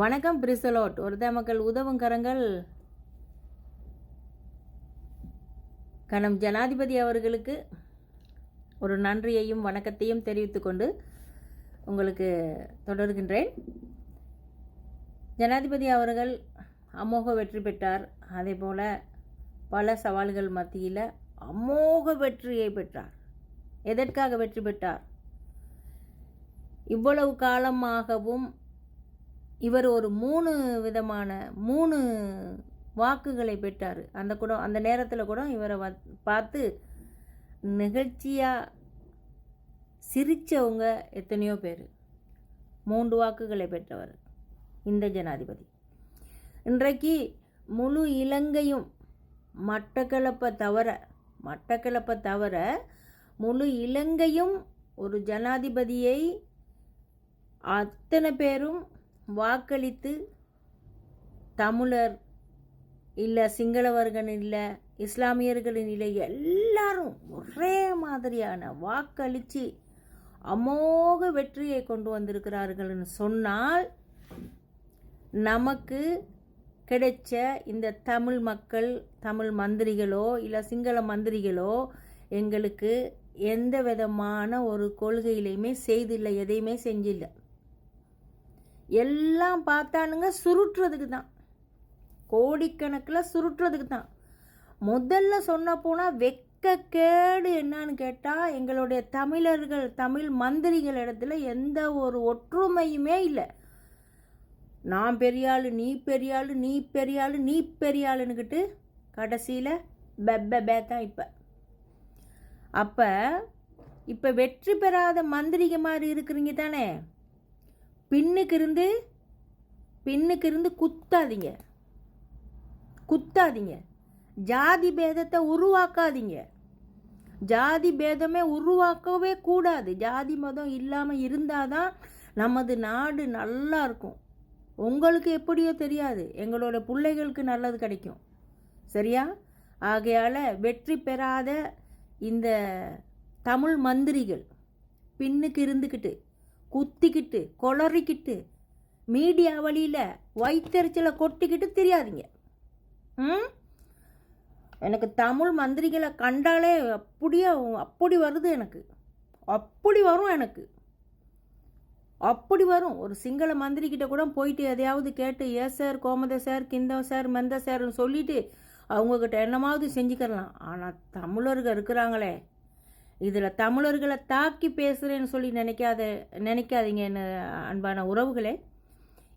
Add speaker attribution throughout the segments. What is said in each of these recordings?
Speaker 1: வணக்கம் பிரிசலோட். ஒரு மக்கள் உதவும் கரங்கள். கணம் ஜனாதிபதி அவர்களுக்கு ஒரு நன்றியையும் வணக்கத்தையும் தெரிவித்துக்கொண்டு உங்களுக்கு தொடர்கின்றேன். ஜனாதிபதி அவர்கள் அமோக வெற்றி பெற்றார். அதே போல் பல சவால்கள் மத்தியில் அமோக வெற்றியை பெற்றார். எதற்காக வெற்றி பெற்றார்? இவ்வளவு காலமாகவும் இவர் ஒரு மூணு விதமான மூணு வாக்குகளை பெற்றார். அந்த கூட அந்த நேரத்தில் கூட இவரை வ பார்த்து நிகழ்ச்சியாக சிரித்தவங்க எத்தனையோ பேர். மூன்று வாக்குகளை பெற்றவர் இந்த ஜனாதிபதி. இன்றைக்கு முழு இலங்கையும் மட்டக்களப்பை தவிர மட்டக்களப்பை தவிர முழு இலங்கையும் ஒரு ஜனாதிபதியை அத்தனை பேரும் வாக்களித்து தமிழர் இல்லை சிங்களவர்கள் இல்லை இஸ்லாமியர்களின் இல்லை எல்லாரும் ஒரே மாதிரியான வாக்களித்து அமோக வெற்றியை கொண்டு வந்திருக்கிறார்கள்னு சொன்னால் நமக்கு கிடைச்ச இந்த தமிழ் மக்கள் தமிழ் மந்திரிகளோ இல்லை சிங்கள மந்திரிகளோ எங்களுக்கு எந்த விதமான ஒரு கொள்கையிலையுமே செய்தில்லை எதையுமே செஞ்சில்லை. எல்லாம் பார்த்தானுங்க சுருட்டுறதுக்கு தான். கோடிக்கணக்கில் சுருட்டுறதுக்கு தான். முதல்ல சொன்ன போனால் வெக்கக்கேடு என்னன்னு கேட்டால் எங்களுடைய தமிழர்கள் தமிழ் மந்திரிகள் இடத்துல எந்த ஒரு ஒற்றுமையுமே இல்லை. நான் பெரியாள் நீ பெரியாள் நீ பெரியாள் நீ பெரியாளுன்னுக்கிட்டு கடைசியில் பெப்ப பே தான் இப்போ. அப்போ இப்போ வெற்றி பெறாத மந்திரிக மாதிரி இருக்கிறீங்க தானே? பின்னுக்கு இருந்து பின்னுக்கு இருந்து குத்தாதீங்க. குத்தாதீங்க. ஜாதி பேதத்தை உருவாக்காதீங்க. ஜாதி பேதமே உருவாக்கவே கூடாது. ஜாதி மதம் இல்லாமல் இருந்தால் தான் நமது நாடு நல்லா இருக்கும். உங்களுக்கு எப்படியோ தெரியாது. எங்களோட பிள்ளைகளுக்கு நல்லது கிடைக்கும். சரியா? ஆகையால் வெற்றி பெறாத இந்த தமிழ் மந்திரிகள் பின்னுக்கு இருந்துக்கிட்டு குத்திக்கிட்டு கொளறிக்கிட்டு மீடியா வழியில் வயிற்றுச்சலை கொட்டிக்கிட்டு தெரியாதீங்க. ம்? எனக்கு தமிழ் மந்திரிகளை கண்டாலே அப்படியே அப்படி வருது எனக்கு. அப்படி வரும் எனக்கு. அப்படி வரும். ஒரு சிங்கள மந்திரிக்கிட்ட கூட போயிட்டு எதையாவது கேட்டு ஏ சார் கோமத சார் கிந்தம் சார் மெந்த சார்னு சொல்லிவிட்டு அவங்கக்கிட்ட என்னமாவது செஞ்சுக்கலாம் ஆனால் தமிழர்கள் இருக்கிறாங்களே. இதில் தமிழர்களை தாக்கி பேசுகிறேன்னு சொல்லி நினைக்காத நினைக்காதீங்க என்ன அன்பான உறவுகளே.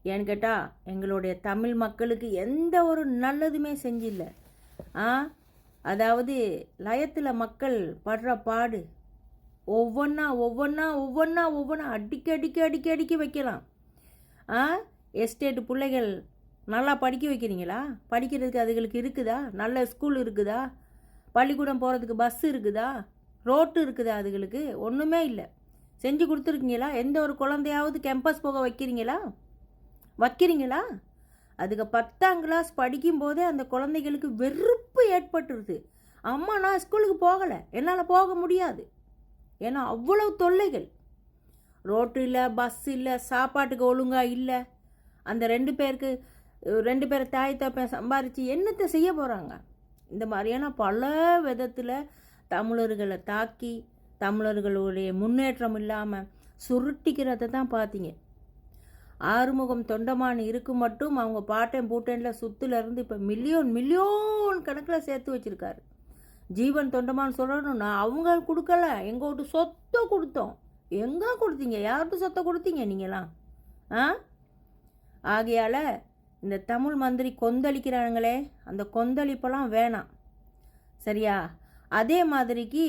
Speaker 1: ஏன்னு கேட்டால் எங்களுடைய தமிழ் மக்களுக்கு எந்த ஒரு நல்லதுமே செஞ்சில்ல. ஆ? அதாவது லயத்தில் மக்கள் படுற பாடு. ஒவ்வொன்றா ஒவ்வொன்றா ஒவ்வொன்றா ஒவ்வொன்றா அடிக்க அடிக்க அடிக்க அடிக்க வைக்கலாம். ஆ? எஸ்டேட்டு பிள்ளைகள் நல்லா படிக்க வைக்கிறீங்களா? படிக்கிறதுக்கு அதுகளுக்கு இருக்குதா? நல்ல ஸ்கூல் இருக்குதா? பள்ளிக்கூடம் போகிறதுக்கு பஸ் இருக்குதா? ரோட்டு இருக்குது அதுகளுக்கு. ஒன்றுமே இல்லை. செஞ்சு கொடுத்துருக்கீங்களா? எந்த ஒரு குழந்தையாவது கேம்பஸ் போக வைக்கிறீங்களா? வைக்கிறீங்களா? அதுக்கு பத்தாம் கிளாஸ் படிக்கும்போதே அந்த குழந்தைகளுக்கு வெறுப்பு ஏற்பட்டுருது. அம்மா நான் ஸ்கூலுக்கு போகலை. என்னால் போக முடியாது. ஏன்னா அவ்வளவு தொல்லைகள். ரோட்டு இல்லை பஸ் இல்லை சாப்பாட்டுக்கு ஒழுங்காக இல்லை. அந்த ரெண்டு பேருக்கு ரெண்டு பேரை தாய் தப்பேன் சம்பாரித்து என்னத்தை செய்ய போகிறாங்க இந்த மாதிரியான பல விதத்தில் தமிழர்களை தாக்கி தமிழர்களுடைய முன்னேற்றம் இல்லாமல் சுருட்டிக்கிறத தான் பார்த்தீங்க. ஆறுமுகம் தொண்டமான் இருக்கு மட்டும் அவங்க பாட்டன் பூட்டனில் சுற்றுலேருந்து இப்போ மில்லியோன் மில்லியோன் கணக்கில் சேர்த்து வச்சுருக்காரு. ஜீவன் தொண்டமான் சொல்லணும்னா அவங்க கொடுக்கல எங்கள் வீட்டு சொத்தை கொடுத்தோம். எங்கே கொடுத்தீங்க? யார்கிட்ட சொத்தை கொடுத்தீங்க நீங்களாம் ஆ? ஆகையால் இந்த தமிழ் மந்திரி கொந்தளிக்கிறாங்களே அந்த கொந்தளிப்பெல்லாம் வேணாம். சரியா? அதே மாதிரிக்கு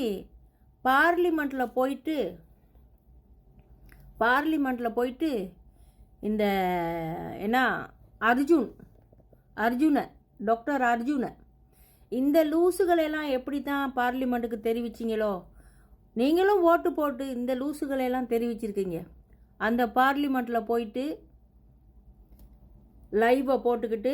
Speaker 1: பார்லிமெண்ட்டில் போயிட்டு பார்லிமெண்ட்டில் போயிட்டு இந்த என்ன அர்ஜுன் அர்ஜுனை டாக்டர் அர்ஜுனை இந்த லூசுகளெல்லாம் எப்படி தான் பார்லிமெண்ட்டுக்கு தெரிவிச்சிங்களோ நீங்களும் ஓட்டு போட்டு இந்த லூசுகளெல்லாம் தெரிவிச்சிருக்கீங்க. அந்த பார்லிமெண்ட்டில் போயிட்டு லைவை போட்டுக்கிட்டு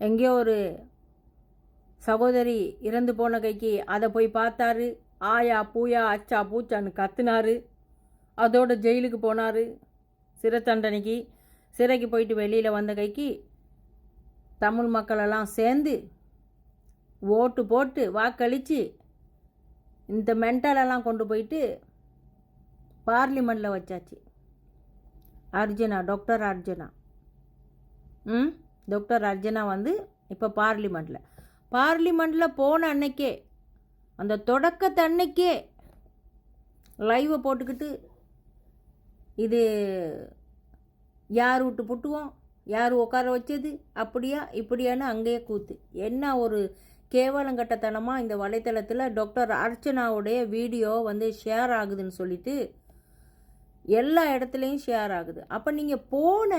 Speaker 1: எங்கேயோ ஒரு சகோதரி இறந்து போன கைக்கு அதை போய் பார்த்தாரு. ஆயா பூயா அச்சா பூச்சான்னு கத்துனாரு. அதோட ஜெயிலுக்கு போனார். சிறை தண்டனைக்கு சிறைக்கு போயிட்டு வெளியில் வந்த கைக்கு தமிழ் மக்களெல்லாம் சேர்ந்து ஓட்டு போட்டு வாக்களித்து இந்த மென்டலெல்லாம் கொண்டு போயிட்டு பார்லிமெண்ட்டில் வச்சாச்சு. அர்ஜுனா டாக்டர் அர்ஜுனா. ம்? டாக்டர் அர்ஜனா வந்து இப்போ பார்லிமெண்ட்டில் பார்லிமெண்ட்டில் போன அன்னைக்கே அந்த தொடக்கத்து அன்னைக்கே லைவை போட்டுக்கிட்டு இது யார் விட்டு புட்டுவோம் யார் உட்கார வச்சது அப்படியா இப்படியான்னு அங்கேயே கூத்து. என்ன ஒரு கேவலங்கட்டத்தனமாக இந்த வலைத்தளத்தில் டாக்டர் அர்ச்சனாவுடைய வீடியோ வந்து ஷேர் ஆகுதுன்னு சொல்லிட்டு எல்லா இடத்துலையும் ஷேர் ஆகுது. அப்போ நீங்கள் போன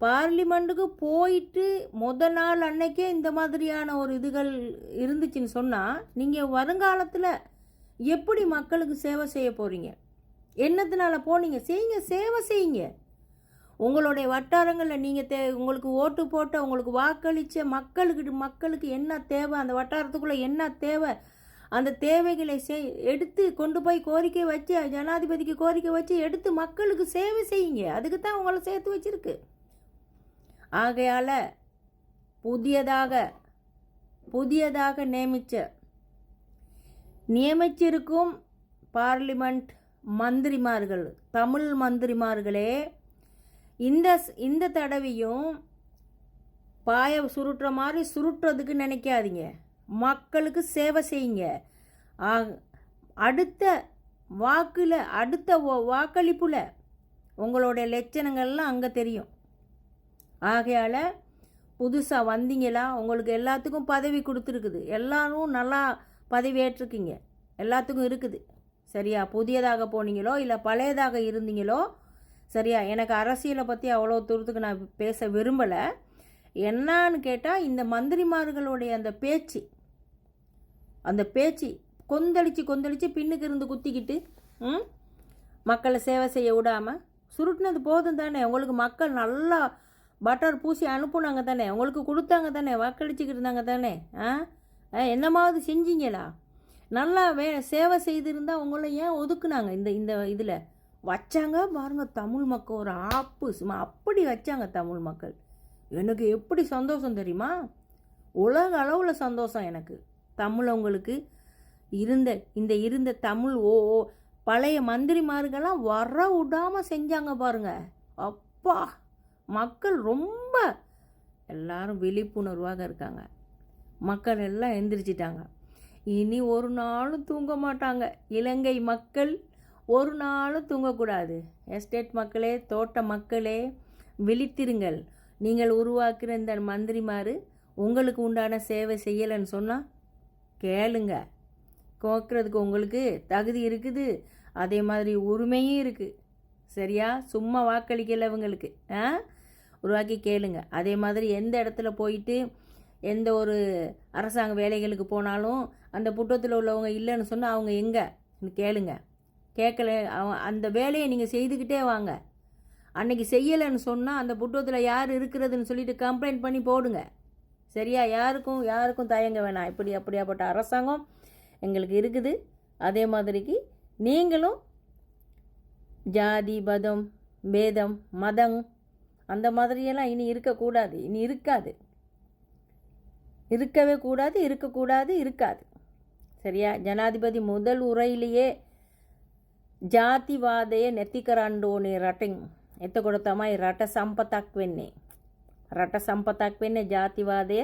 Speaker 1: பார்லிமெண்ட்டுக்கு போயிட்டு முத நாள் அன்னைக்கே இந்த மாதிரியான ஒரு இதுகள் இருந்துச்சுன்னு சொன்னால் நீங்கள் வருங்காலத்தில் எப்படி மக்களுக்கு சேவை செய்ய போகிறீங்க என்னத்தினால போனீங்க? செய்யுங்க சேவை செய்யுங்க. உங்களுடைய வட்டாரங்களில் நீங்கள் தே உங்களுக்கு ஓட்டு போட்ட உங்களுக்கு வாக்களித்த மக்களுக்கு மக்களுக்கு என்ன தேவை? அந்த வட்டாரத்துக்குள்ளே என்ன தேவை? அந்த தேவைகளை செய் எடுத்து கொண்டு போய் கோரிக்கை வச்சு ஜனாதிபதிக்கு கோரிக்கை வச்சு எடுத்து மக்களுக்கு சேவை செய்யுங்க. அதுக்கு தான் உங்களை சேர்த்து வச்சுருக்கு. ஆகையால் புதியதாக புதியதாக நியமித்த நியமிச்சிருக்கும் பார்லிமெண்ட் மந்திரிமார்கள் தமிழ் மந்திரிமார்களே இந்த இந்த தடவையும் பாய சுருட்டுற மாதிரி சுருட்டுறதுக்கு நினைக்காதீங்க. மக்களுக்கு சேவை செய்யுங்க. ஆ- அடுத்த வாக்கில் அடுத்த வாக்களிப்பில் உங்களுடைய லட்சணங்கள்லாம் அங்கே தெரியும். ஆகையால் புதுசாக வந்தீங்களா? உங்களுக்கு எல்லாத்துக்கும் பதவி கொடுத்துருக்குது. எல்லாரும் நல்லா பதவி ஏற்றிருக்கீங்க எல்லாத்துக்கும் இருக்குது. சரியா? புதியதாக போனீங்களோ இல்லை பழையதாக இருந்தீங்களோ சரியா? எனக்கு அரசியலை பற்றி அவ்வளோ தூரத்துக்கு நான் பேச விரும்பலை. என்னான்னு கேட்டால் இந்த மந்திரிமார்களுடைய அந்த பேச்சு அந்த பேச்சு கொந்தளிச்சு கொந்தளிச்சு பின்னுக்கு இருந்து குத்திக்கிட்டு ம்? மக்களை சேவை செய்ய விடாமல் சுருட்டினது போதும் தானே. உங்களுக்கு மக்கள் நல்லா பட்டர் பூசி அனுப்புனாங்க தானே? உங்களுக்கு கொடுத்தாங்க தானே? வாக்களிச்சுக்கிட்டு இருந்தாங்க தானே? ஆ? ஆ, என்னமாவது செஞ்சீங்களா? நல்லா வே சேவை செய்திருந்தால் உங்களை ஏன் ஒதுக்குனாங்க இந்த இந்த இதில்? வச்சாங்க பாருங்க தமிழ் மக்கள் ஒரு ஆப்பு சும்மா அப்படி வச்சாங்க தமிழ் மக்கள். எனக்கு எப்படி சந்தோஷம் தெரியுமா? உலக அளவில் சந்தோஷம் எனக்கு. தமிழவங்களுக்கு இருந்த இந்த இருந்த தமிழ் ஓ ஓ பழைய மந்திரிமார்கள்லாம் வர விடாமல் செஞ்சாங்க பாருங்கள் அப்பா! மக்கள் ரொம்ப எல்லாரும் விழிப்புணர்வாக இருக்காங்க. மக்கள் எல்லாம் எந்திரிச்சிட்டாங்க. இனி ஒரு நாளும் தூங்க மாட்டாங்க. இலங்கை மக்கள் ஒரு நாளும் தூங்கக்கூடாது. எஸ்டேட் மக்களே தோட்ட மக்களே விழித்திருங்கள். நீங்கள் உருவாக்குற இந்த மந்திரிமாரு உங்களுக்கு உண்டான சேவை செய்யலைன்னு சொன்னால் கேளுங்க. கோக்கிறதுக்கு உங்களுக்கு தகுதி இருக்குது. அதே மாதிரி உரிமையும் இருக்குது சரியா? சும்மா வாக்களிக்கல இவங்களுக்கு. ஆ? உருவாக்கி கேளுங்க. அதே மாதிரி எந்த இடத்துல போயிட்டு எந்த ஒரு அரசாங்க வேலைகளுக்கு போனாலும் அந்த புட்டத்தில் உள்ளவங்க இல்லைன்னு சொன்னால் அவங்க எங்கே? கேளுங்க. கேட்கல அவன் அந்த வேலையை நீங்கள் செய்துக்கிட்டே வாங்க. அன்னைக்கு செய்யலைன்னு சொன்னால் அந்த புட்டத்தில் யார் இருக்கிறதுன்னு சொல்லிட்டு கம்ப்ளைண்ட் பண்ணி போடுங்க. சரியா? யாருக்கும் யாருக்கும் தயங்க வேணாம். இப்படி அப்படியாப்பட்ட அரசாங்கம் எங்களுக்கு இருக்குது. அதே மாதிரிக்கு நீங்களும் ஜாதி பதம் பேதம் மதம் அந்த மாதிரியெல்லாம் இனி இருக்கக்கூடாது. இனி இருக்காது. இருக்கவே கூடாது இருக்கக்கூடாது இருக்காது. சரியா? ஜனாதிபதி முதல் உரையிலேயே ಜಾತಿವಾದಯ ನೆತ್ತಿಕರಾಂಡೋಣಿ ರಟಿಂಗ್ ಎತ್ತಗೊಡತಮಾಯಿ ரட்ட ಸಂಪತಾಕ್ವೆನ್ನೆ ರಟ ಸಂಪತಾಕ್ವೆನ್ನೆ ಜಾತಿவாதய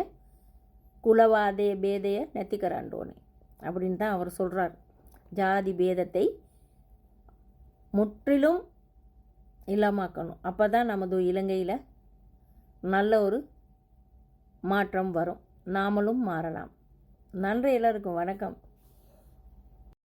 Speaker 1: குலவாதய பேதைய நெத்திகராண்டோனே. அப்படின்னு தான் அவர் சொல்கிறார் ஜாதி பேதத்தை முற்றிலும் இல்லாமாக்கணும். அப்போ தான் நமது இலங்கையில் நல்ல ஒரு மாற்றம் வரும். நாமளும் மாறலாம். நன்றி எல்லாருக்கும். வணக்கம்.